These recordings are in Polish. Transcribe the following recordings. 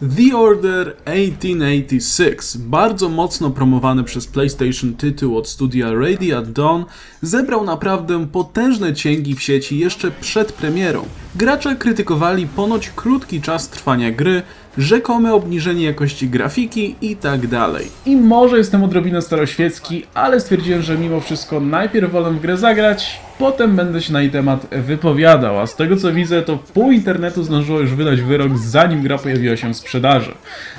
The Order 1886, bardzo mocno promowany przez PlayStation tytuł od studia Radio at Dawn, zebrał naprawdę potężne cięgi w sieci jeszcze przed premierą. Gracze krytykowali ponoć krótki czas trwania gry, rzekome obniżenie jakości grafiki i tak dalej. I może jestem odrobinę staroświecki, ale stwierdziłem, że mimo wszystko najpierw wolę w grę zagrać, potem będę się na jej temat wypowiadał, a z tego co widzę, to pół internetu zdążyło już wydać wyrok zanim gra pojawiła się w sprzedaży.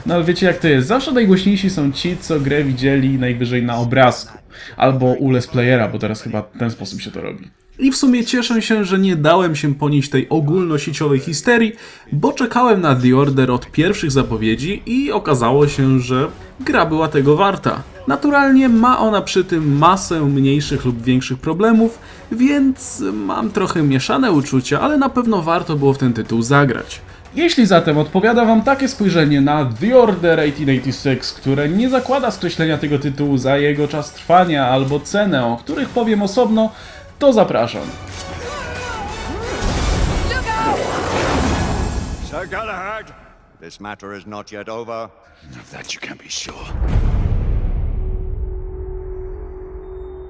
No ale wiecie jak to jest, zawsze najgłośniejsi są ci, co grę widzieli najwyżej na obrazku. Albo u Let's Playera, bo teraz chyba w ten sposób się to robi. I w sumie cieszę się, że nie dałem się ponieść tej ogólnosieciowej histerii, bo czekałem na The Order od pierwszych zapowiedzi i okazało się, że gra była tego warta. Naturalnie ma ona przy tym masę mniejszych lub większych problemów, więc mam trochę mieszane uczucia, ale na pewno warto było w ten tytuł zagrać. Jeśli zatem odpowiada Wam takie spojrzenie na The Order 1886, które nie zakłada skreślenia tego tytułu za jego czas trwania albo cenę, o których powiem osobno, to zapraszam. Sir Galahad, this matter is not yet over. Of that you can be sure.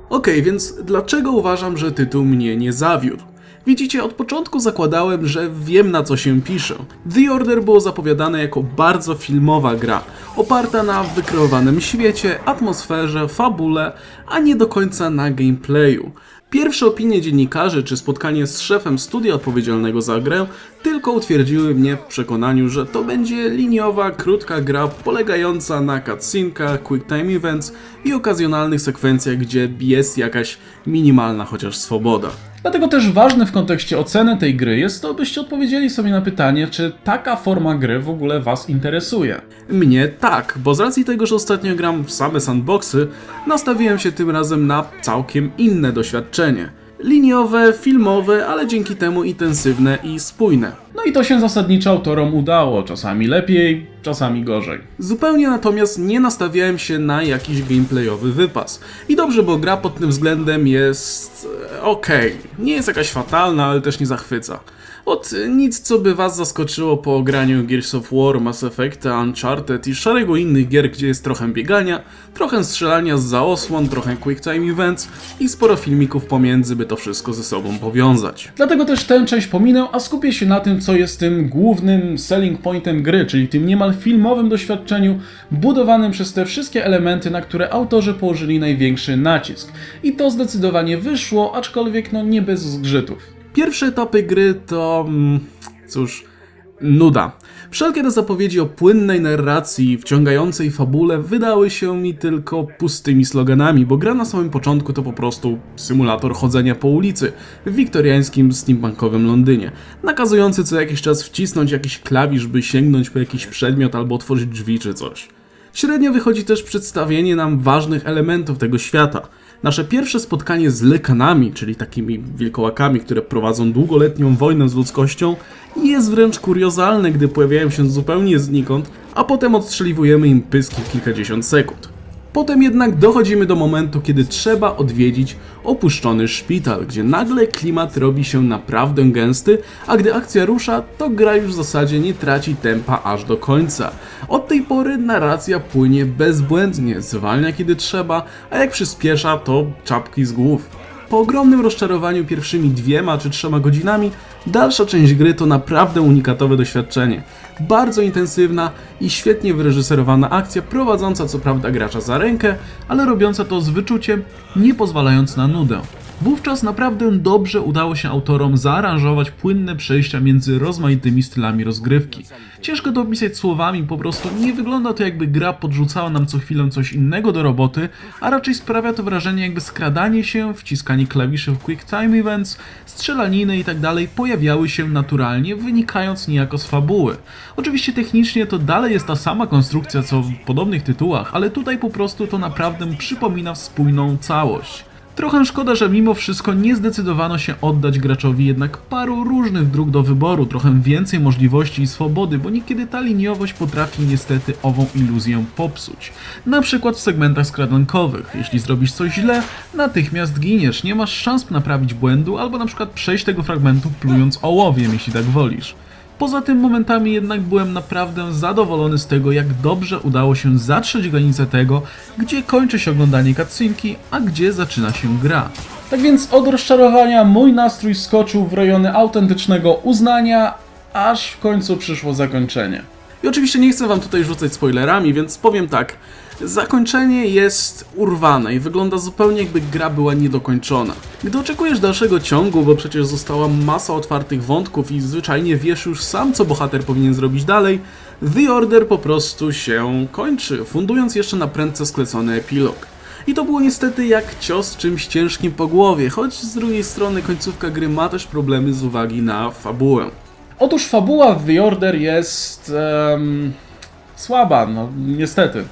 Okej, więc dlaczego uważam, że tytuł mnie nie zawiódł? Widzicie, od początku zakładałem, że wiem na co się piszę. The Order było zapowiadane jako bardzo filmowa gra, oparta na wykreowanym świecie, atmosferze, fabule, a nie do końca na gameplayu. Pierwsze opinie dziennikarzy czy spotkanie z szefem studia odpowiedzialnego za grę tylko utwierdziły mnie w przekonaniu, że to będzie liniowa, krótka gra polegająca na cutscenkach, quick time events i okazjonalnych sekwencjach, gdzie jest jakaś minimalna chociaż swoboda. Dlatego też ważne w kontekście oceny tej gry jest to, byście odpowiedzieli sobie na pytanie, czy taka forma gry w ogóle Was interesuje. Mnie tak, bo z racji tego, że ostatnio gram w same sandboxy, nastawiłem się tym razem na całkiem inne doświadczenie. Liniowe, filmowe, ale dzięki temu intensywne i spójne. No i to się zasadniczo autorom udało, czasami lepiej, czasami gorzej. Zupełnie natomiast nie nastawiałem się na jakiś gameplayowy wypas. I dobrze, bo gra pod tym względem jest e, okej. Nie jest jakaś fatalna, ale też nie zachwyca. Od nic, co by was zaskoczyło po graniu Gears of War, Mass Effecta, Uncharted i szeregu innych gier, gdzie jest trochę biegania, trochę strzelania z zaosłon, trochę quick time events i sporo filmików pomiędzy, by to wszystko ze sobą powiązać. Dlatego też tę część pominę, a skupię się na tym, co jest tym głównym selling pointem gry, czyli tym niemal filmowym doświadczeniu budowanym przez te wszystkie elementy, na które autorzy położyli największy nacisk. I to zdecydowanie wyszło, aczkolwiek no nie bez zgrzytów. Pierwsze etapy gry to. mm, cóż. Nuda. Wszelkie te zapowiedzi o płynnej narracji wciągającej fabule wydały się mi tylko pustymi sloganami, bo gra na samym początku to po prostu symulator chodzenia po ulicy w wiktoriańskim steampunkowym Londynie, nakazujący co jakiś czas wcisnąć jakiś klawisz, by sięgnąć po jakiś przedmiot albo otworzyć drzwi czy coś. Średnio wychodzi też przedstawienie nam ważnych elementów tego świata. Nasze pierwsze spotkanie z lekanami, czyli takimi wilkołakami, które prowadzą długoletnią wojnę z ludzkością, jest wręcz kuriozalne, gdy pojawiają się zupełnie znikąd, a potem odstrzeliwujemy im pyski w kilkadziesiąt sekund. Potem jednak dochodzimy do momentu, kiedy trzeba odwiedzić opuszczony szpital, gdzie nagle klimat robi się naprawdę gęsty, a gdy akcja rusza, to gra już w zasadzie nie traci tempa aż do końca. Od tej pory narracja płynie bezbłędnie, zwalnia kiedy trzeba, a jak przyspiesza, to czapki z głów. Po ogromnym rozczarowaniu pierwszymi dwiema czy trzema godzinami, dalsza część gry to naprawdę unikatowe doświadczenie. Bardzo intensywna i świetnie wyreżyserowana akcja, prowadząca co prawda gracza za rękę, ale robiąca to z wyczuciem, nie pozwalając na nudę. Wówczas naprawdę dobrze udało się autorom zaaranżować płynne przejścia między rozmaitymi stylami rozgrywki. Ciężko to opisać słowami, po prostu nie wygląda to jakby gra podrzucała nam co chwilę coś innego do roboty, a raczej sprawia to wrażenie jakby skradanie się, wciskanie klawiszy w quick time events, strzelaniny itd. pojawiały się naturalnie, wynikając niejako z fabuły. Oczywiście technicznie to dalej jest ta sama konstrukcja co w podobnych tytułach, ale tutaj po prostu to naprawdę przypomina spójną całość. Trochę szkoda, że mimo wszystko nie zdecydowano się oddać graczowi jednak paru różnych dróg do wyboru, trochę więcej możliwości i swobody, bo niekiedy ta liniowość potrafi niestety ową iluzję popsuć. Na przykład w segmentach skradankowych. Jeśli zrobisz coś źle, natychmiast giniesz, nie masz szans naprawić błędu, albo na przykład przejść tego fragmentu plując ołowiem, jeśli tak wolisz. Poza tym momentami jednak byłem naprawdę zadowolony z tego, jak dobrze udało się zatrzeć granicę tego, gdzie kończy się oglądanie cutscenki, a gdzie zaczyna się gra. Tak więc od rozczarowania mój nastrój skoczył w rejony autentycznego uznania, aż w końcu przyszło zakończenie. I oczywiście nie chcę wam tutaj rzucać spoilerami, więc powiem tak. Zakończenie jest urwane i wygląda zupełnie jakby gra była niedokończona. Gdy oczekujesz dalszego ciągu, bo przecież została masa otwartych wątków i zwyczajnie wiesz już sam, co bohater powinien zrobić dalej, The Order po prostu się kończy, fundując jeszcze na prędce sklecony epilog. I to było niestety jak cios czymś ciężkim po głowie, choć z drugiej strony końcówka gry ma też problemy z uwagi na fabułę. Otóż fabuła w The Order jest... em, słaba, no niestety.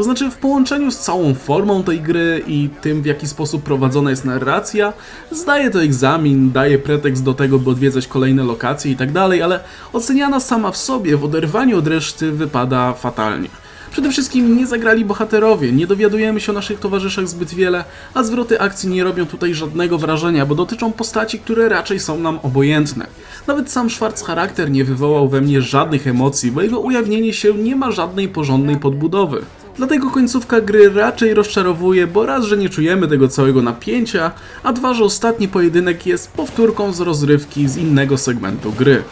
To znaczy, w połączeniu z całą formą tej gry i tym, w jaki sposób prowadzona jest narracja, zdaje to egzamin, daje pretekst do tego, by odwiedzać kolejne lokacje i tak dalej, ale oceniana sama w sobie, w oderwaniu od reszty, wypada fatalnie. Przede wszystkim nie zagrali bohaterowie, nie dowiadujemy się o naszych towarzyszach zbyt wiele, a zwroty akcji nie robią tutaj żadnego wrażenia, bo dotyczą postaci, które raczej są nam obojętne. Nawet sam Schwarz charakter nie wywołał we mnie żadnych emocji, bo jego ujawnienie się nie ma żadnej porządnej podbudowy. Dlatego końcówka gry raczej rozczarowuje, bo raz, że nie czujemy tego całego napięcia, a dwa, że ostatni pojedynek jest powtórką z rozrywki z innego segmentu gry.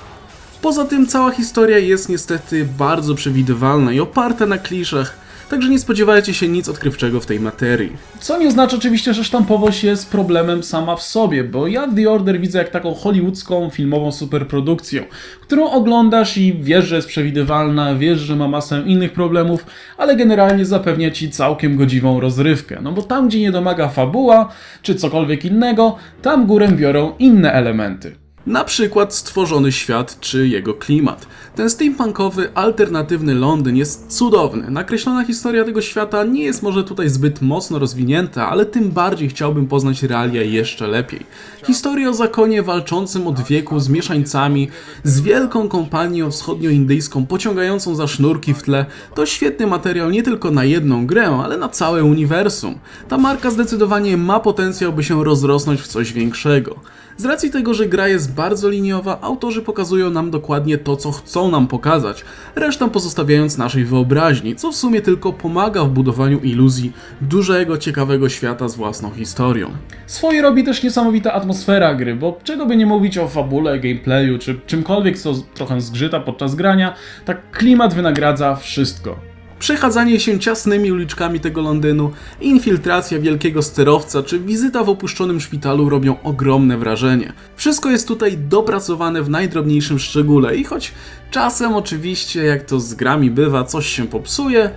Poza tym cała historia jest niestety bardzo przewidywalna i oparta na kliszach, także nie spodziewajcie się nic odkrywczego w tej materii. Co nie znaczy oczywiście, że sztampowość jest problemem sama w sobie, bo ja The Order widzę jak taką hollywoodzką, filmową superprodukcję, którą oglądasz i wiesz, że jest przewidywalna, wiesz, że ma masę innych problemów, ale generalnie zapewnia ci całkiem godziwą rozrywkę. No bo tam, gdzie nie domaga fabuła, czy cokolwiek innego, tam górę biorą inne elementy. Na przykład stworzony świat czy jego klimat. Ten steampunkowy, alternatywny Londyn jest cudowny. Nakreślona historia tego świata nie jest może tutaj zbyt mocno rozwinięta, ale tym bardziej chciałbym poznać realia jeszcze lepiej. Historia o zakonie walczącym od wieku z mieszańcami, z wielką kompanią wschodnioindyjską pociągającą za sznurki w tle, to świetny materiał nie tylko na jedną grę, ale na całe uniwersum. Ta marka zdecydowanie ma potencjał, by się rozrosnąć w coś większego. Z racji tego, że gra jest bardzo liniowa, autorzy pokazują nam dokładnie to, co chcą nam pokazać, resztę pozostawiając naszej wyobraźni, co w sumie tylko pomaga w budowaniu iluzji dużego, ciekawego świata z własną historią. Swoje robi też niesamowita atmosfera gry, bo czego by nie mówić o fabule, gameplayu, czy czymkolwiek, co trochę zgrzyta podczas grania, tak klimat wynagradza wszystko. Przechadzanie się ciasnymi uliczkami tego Londynu, infiltracja wielkiego sterowca czy wizyta w opuszczonym szpitalu robią ogromne wrażenie. Wszystko jest tutaj dopracowane w najdrobniejszym szczególe i choć czasem oczywiście, jak to z grami bywa, coś się popsuje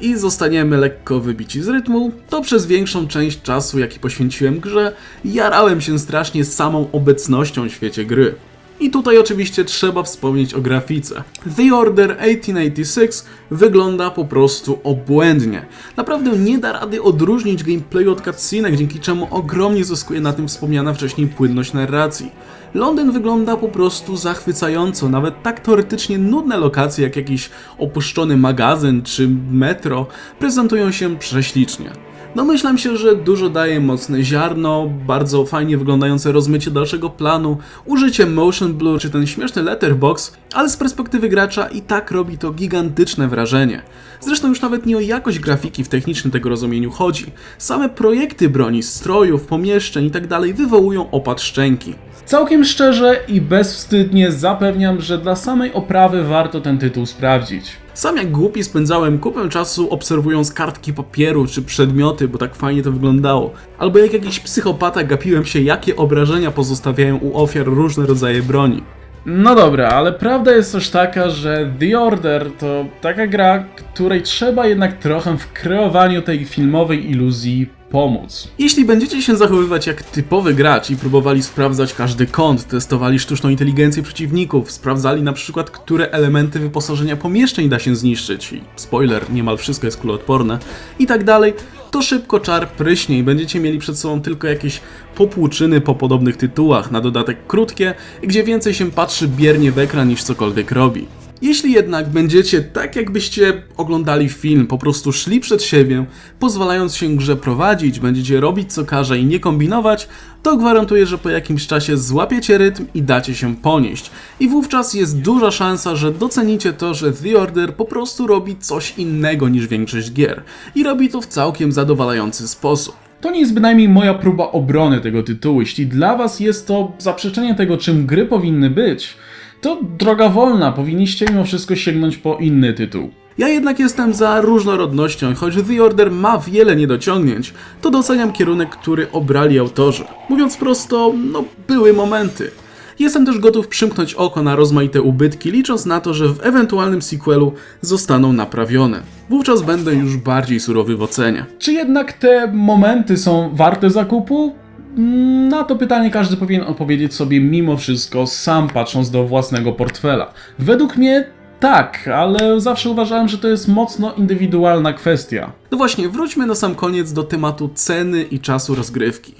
i zostaniemy lekko wybici z rytmu, to przez większą część czasu, jaki poświęciłem grze, jarałem się strasznie samą obecnością w świecie gry. I tutaj oczywiście trzeba wspomnieć o grafice. The Order 1886 wygląda po prostu obłędnie. Naprawdę nie da rady odróżnić gameplayu od cutscenek, dzięki czemu ogromnie zyskuje na tym wspomniana wcześniej płynność narracji. Londyn wygląda po prostu zachwycająco, nawet tak teoretycznie nudne lokacje jak jakiś opuszczony magazyn czy metro prezentują się prześlicznie. Domyślam się, że dużo daje mocne ziarno, bardzo fajnie wyglądające rozmycie dalszego planu, użycie motion blur czy ten śmieszny letterbox, ale z perspektywy gracza i tak robi to gigantyczne wrażenie. Zresztą już nawet nie o jakość grafiki w technicznym tego rozumieniu chodzi. Same projekty broni, strojów, pomieszczeń itd. wywołują opad szczęki. Całkiem szczerze i bezwstydnie zapewniam, że dla samej oprawy warto ten tytuł sprawdzić. Sam jak głupi spędzałem kupę czasu obserwując kartki papieru czy przedmioty, bo tak fajnie to wyglądało. Albo jak jakiś psychopata gapiłem się, jakie obrażenia pozostawiają u ofiar różne rodzaje broni. No dobra, ale prawda jest też taka, że The Order to taka gra, której trzeba jednak trochę w kreowaniu tej filmowej iluzji pomóc. Jeśli będziecie się zachowywać jak typowy gracz i próbowali sprawdzać każdy kąt, testowali sztuczną inteligencję przeciwników, sprawdzali na przykład, które elementy wyposażenia pomieszczeń da się zniszczyć i spoiler, niemal wszystko jest kuloodporne i tak dalej, to szybko czar pryśnie i będziecie mieli przed sobą tylko jakieś popłuczyny po podobnych tytułach, na dodatek krótkie, gdzie więcej się patrzy biernie w ekran niż cokolwiek robi. Jeśli jednak będziecie tak, jakbyście oglądali film, po prostu szli przed siebie, pozwalając się grze prowadzić, będziecie robić co każe i nie kombinować, to gwarantuję, że po jakimś czasie złapiecie rytm i dacie się ponieść. I wówczas jest duża szansa, że docenicie to, że The Order po prostu robi coś innego niż większość gier. I robi to w całkiem zadowalający sposób. To nie jest bynajmniej moja próba obrony tego tytułu. Jeśli dla was jest to zaprzeczenie tego, czym gry powinny być, to droga wolna, powinniście mimo wszystko sięgnąć po inny tytuł. Ja jednak jestem za różnorodnością, choć The Order ma wiele niedociągnięć, to doceniam kierunek, który obrali autorzy. Mówiąc prosto, no były momenty. Jestem też gotów przymknąć oko na rozmaite ubytki, licząc na to, że w ewentualnym sequelu zostaną naprawione. Wówczas będę już bardziej surowy w ocenie. Czy jednak te momenty są warte zakupu? Mm, Na to pytanie każdy powinien odpowiedzieć sobie mimo wszystko sam patrząc do własnego portfela. Według mnie tak, ale zawsze uważałem, że to jest mocno indywidualna kwestia. No właśnie, wróćmy na sam koniec do tematu ceny i czasu rozgrywki.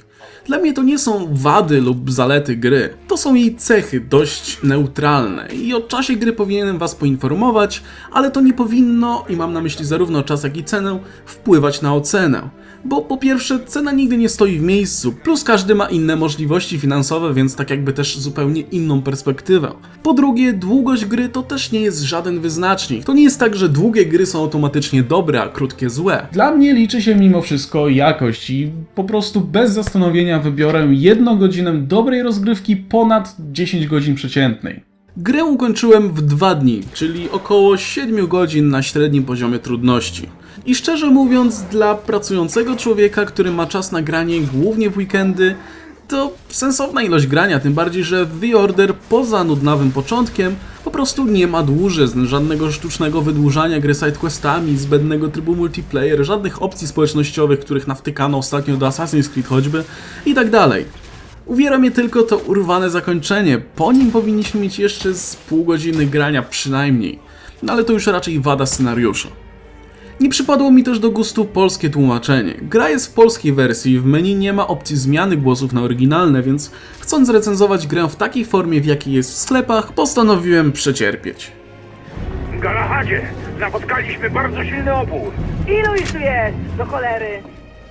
Dla mnie to nie są wady lub zalety gry, to są jej cechy dość neutralne i o czasie gry powinienem was poinformować, ale to nie powinno, i mam na myśli zarówno czas jak i cenę, wpływać na ocenę. Bo po pierwsze, cena nigdy nie stoi w miejscu, plus każdy ma inne możliwości finansowe, więc tak jakby też zupełnie inną perspektywę. Po drugie, długość gry to też nie jest żaden wyznacznik. To nie jest tak, że długie gry są automatycznie dobre, a krótkie złe. Dla mnie liczy się mimo wszystko jakość i po prostu bez zastanowienia wybiorę jedną godzinę dobrej rozgrywki ponad 10 godzin przeciętnej. Grę ukończyłem w dwa dni, czyli około 7 godzin na średnim poziomie trudności. I szczerze mówiąc, dla pracującego człowieka, który ma czas na granie głównie w weekendy, to sensowna ilość grania, tym bardziej, że The Order poza nudnawym początkiem po prostu nie ma dłużyzn, żadnego sztucznego wydłużania gry sidequestami, zbędnego trybu multiplayer, żadnych opcji społecznościowych, których nawtykano ostatnio do Assassin's Creed choćby i tak dalej. Uwiera mnie tylko to urwane zakończenie. Po nim powinniśmy mieć jeszcze z pół godziny grania przynajmniej. No ale to już raczej wada scenariusza. Nie przypadło mi też do gustu polskie tłumaczenie. Gra jest w polskiej wersji, w menu nie ma opcji zmiany głosów na oryginalne, więc chcąc recenzować grę w takiej formie, w jakiej jest w sklepach, postanowiłem przecierpieć. Galahadzie, napotkaliśmy bardzo silny opór. Ilu ich tu jest? Do cholery.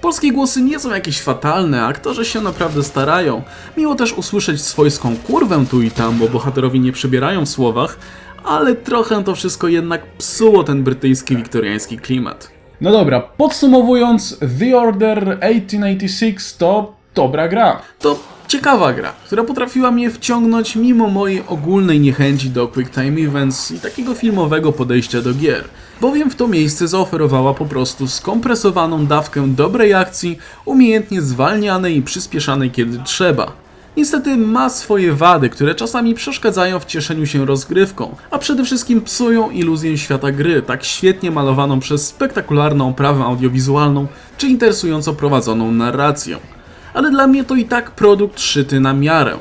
Polskie głosy nie są jakieś fatalne, aktorzy się naprawdę starają. Miło też usłyszeć swojską kurwę tu i tam, bo bohaterowie nie przebierają w słowach, ale trochę to wszystko jednak psuło ten brytyjski wiktoriański klimat. No dobra, podsumowując, The Order 1886 to dobra gra. To ciekawa gra, która potrafiła mnie wciągnąć mimo mojej ogólnej niechęci do Quick Time Events i takiego filmowego podejścia do gier. Bowiem w to miejsce zaoferowała po prostu skompresowaną dawkę dobrej akcji, umiejętnie zwalnianej i przyspieszanej kiedy trzeba. Niestety ma swoje wady, które czasami przeszkadzają w cieszeniu się rozgrywką, a przede wszystkim psują iluzję świata gry, tak świetnie malowaną przez spektakularną oprawę audiowizualną czy interesująco prowadzoną narracją. Ale dla mnie to i tak produkt szyty na miarę.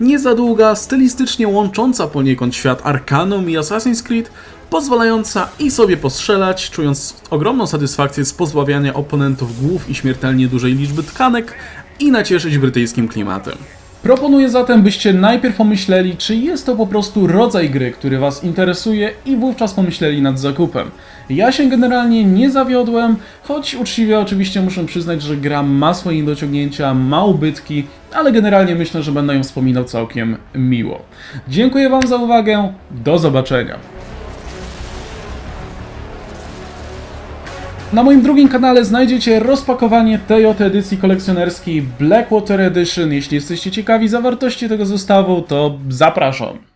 Nie za długa, stylistycznie łącząca poniekąd świat Arkanum i Assassin's Creed, pozwalająca i sobie postrzelać, czując ogromną satysfakcję z pozbawiania oponentów głów i śmiertelnie dużej liczby tkanek i nacieszyć brytyjskim klimatem. Proponuję zatem, byście najpierw pomyśleli, czy jest to po prostu rodzaj gry, który Was interesuje i wówczas pomyśleli nad zakupem. Ja się generalnie nie zawiodłem, choć uczciwie oczywiście muszę przyznać, że gra ma swoje niedociągnięcia, ma ubytki, ale generalnie myślę, że będę ją wspominał całkiem miło. Dziękuję Wam za uwagę, do zobaczenia. Na moim drugim kanale znajdziecie rozpakowanie tej oto edycji kolekcjonerskiej Blackwater Edition. Jeśli jesteście ciekawi zawartości tego zestawu, to zapraszam.